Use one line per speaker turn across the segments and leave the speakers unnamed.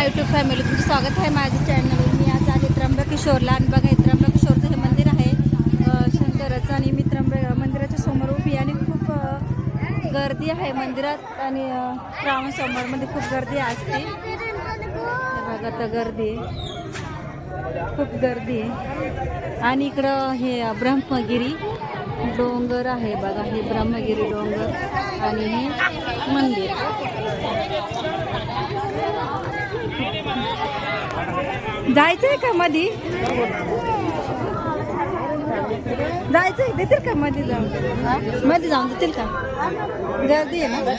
Hi YouTube family तुमचं स्वागत आहे माझ्या चॅनलवर मी आज आले त्र्यंबकेश्वरला आणि बघा त्र्यंबकेश्वरचं हे मंदिर आहे. शंकराचं आणि मी त्र्यंब मंदिराच्या समोर उभी आणि खूप गर्दी आहे मंदिरात आणि श्रावण सोमवारमध्ये खूप गर्दी असते. बघा तर गर्दी आहे. खूप गर्दी आहे. आणि इकडं हे ब्रह्मगिरी डोंगर आहे बघा. हे ब्रह्मगिरी डोंगर आणि हे मंदिर. जायचंय का मधी? जायचंय देतील का मध्ये जाऊन? मध्ये जाऊन देतील का? गर्दी आहे ना.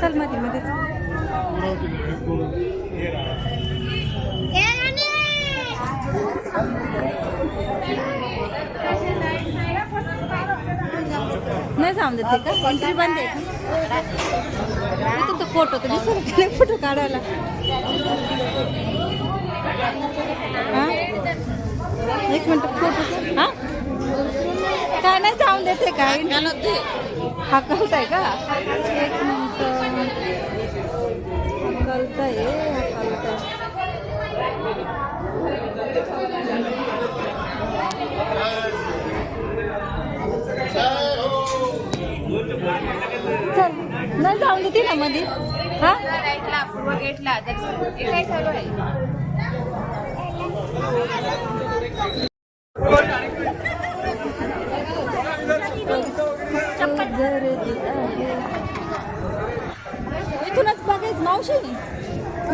चल मधी मध्ये मध्ये चल. का? एंट्री बंद आहे का? फोटो तर दिसतो फोटो काढायला. हा? एक मिनिट फोटो हा? काय नाही जाऊन देते काय? हाकलताय का? एक मिनिट. हाकलताय. आहे चल देते ना मध्ये? हा?
राईटला पूर्व गेटला दर्शन हे काय चालू आहे?
गर्दी आहे. इथूनच बघायचं मावशी.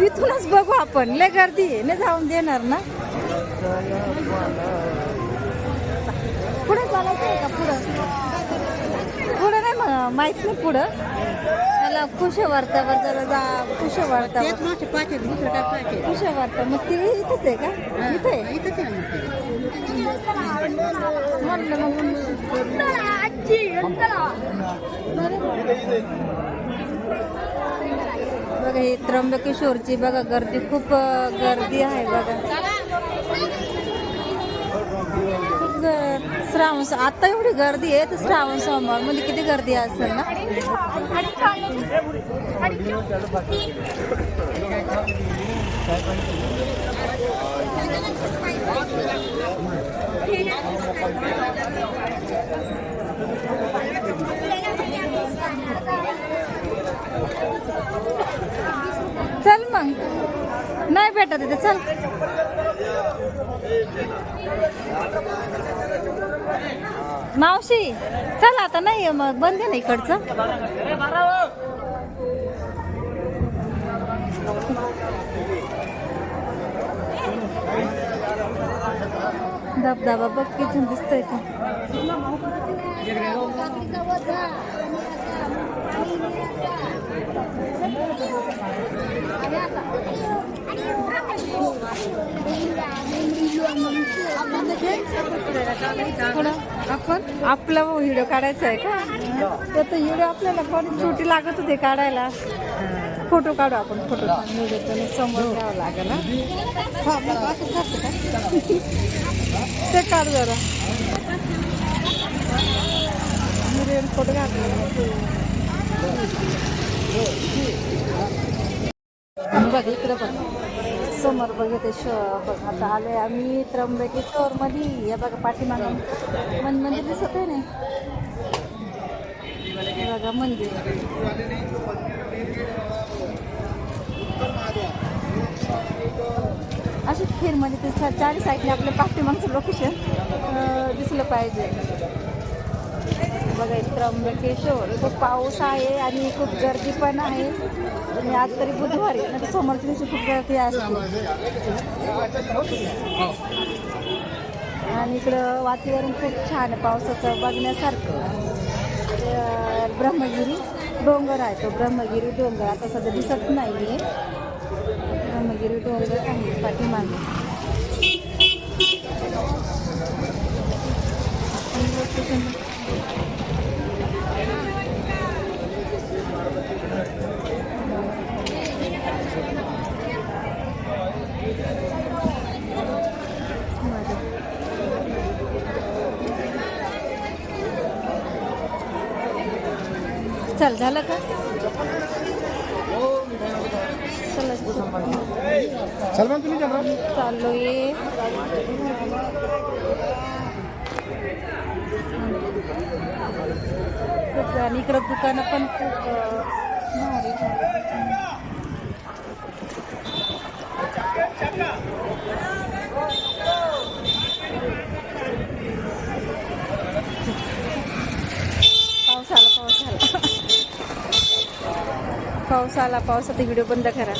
इथूनच बघू आपण. लय गर्दी आहे. जाऊन देणार ना? पुढे चालायचं आहे का पुढं? पुढं नाही माहीत नाही पुढं. त्याला खुश वार्तावर जरा जा खुश वार्तावर खुश वार्ता मग ती इथंच आहे का? इथं आहे? म्हटलं मग बघा हे त्र्यंबकेश्वरची बघा गर्दी. खूप गर्दी आहे बघा. श्रावण आता एवढी गर्दी आहे तर श्रावण सोमवार. मध्ये किती गर्दी असेल ना? चल मग. नाही भेटत इथे चल. मावशी चल आता नाही मग बंद आहे ना इकडचं. धबधबा बघ किती दिसतोय का थोडं आपण आपला व्हिडिओ काढायचा आहे का? त्याचा व्हिडिओ आपल्याला पण छोटी लागत होते काढायला. फोटो काढू आपण फोटो व्हिडिओ समोर घ्यावं लागेल ना ते काढ जरा. फोटो काढ बघ इकडे पण समोर बघते श बघ आता आलोय आम्ही त्र्यंबकेश्वर मध्ये या बघा पाठीमागं मन मंदिर दिसत आहे ना? बघा मंदिर. अशी खीरमध्ये ते चा- साईडने आपल्या पाठीमागचं लोकेशन दिसलं पाहिजे. बघा त्र्यंबकेश्वर खूप पाऊस आहे आणि खूप गर्दी पण आहे. आणि आज तरी बुधवारी आहे, नाही समोरच्या दिवशी खूप गर्दी असते. आणि इकडं वातावरण खूप छान पावसाचं बघण्यासारखं. ब्रह्मगिरी डोंगर आहे तो. ब्रह्मगिरी डोंगर आता सध्या दिसत नाही आहे ब्रह्मगिरी डोंगर आहे पाठीमागे. Thank you. चल झालं का? चला
सलमान तुम्ही चल. रहा
चाललोय. खूप आणि इकडं दुकानं पण खूप भारी पाऊस आला पाऊस आला. पाऊस आला पावसाचा व्हिडिओ बंद करा.